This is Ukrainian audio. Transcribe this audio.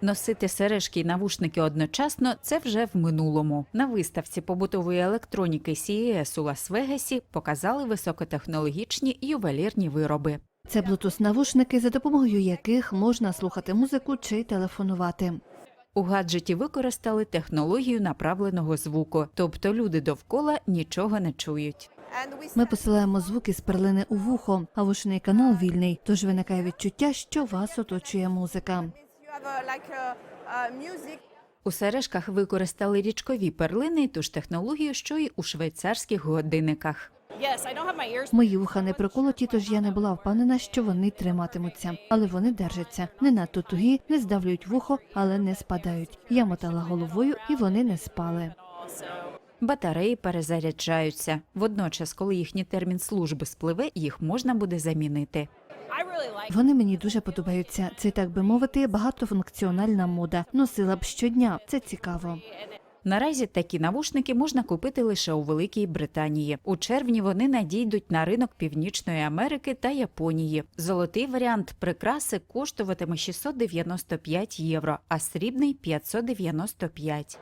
Носити сережки й навушники одночасно це вже в минулому. На виставці побутової електроніки CES у Лас-Вегасі показали високотехнологічні ювелірні вироби. Це Bluetooth-навушники, за допомогою яких можна слухати музику чи телефонувати. У гаджеті використали технологію направленого звуку, тобто люди довкола нічого не чують. Ми посилаємо звуки з перлини у вухо, а вушний канал вільний, тож виникає відчуття, що вас оточує музика. У сережках використали річкові перлини, ту ж технологію, що й у швейцарських годинниках. Yes, I don't have my ears. Мої вуха не приколоті, тож я не була впевнена, що вони триматимуться, але вони держаться. Не надто тугі, не здавлюють вухо, але не спадають. Я мотала головою, і вони не спали. Батареї перезаряджаються. Водночас, коли їхній термін служби спливе, їх можна буде замінити. Вони мені дуже подобаються. Це так би мовити, багатофункціональна мода. Носила б щодня. Це цікаво. Наразі такі навушники можна купити лише у Великій Британії. У червні вони надійдуть на ринок Північної Америки та Японії. Золотий варіант прикраси коштуватиме 695 євро, а срібний 595.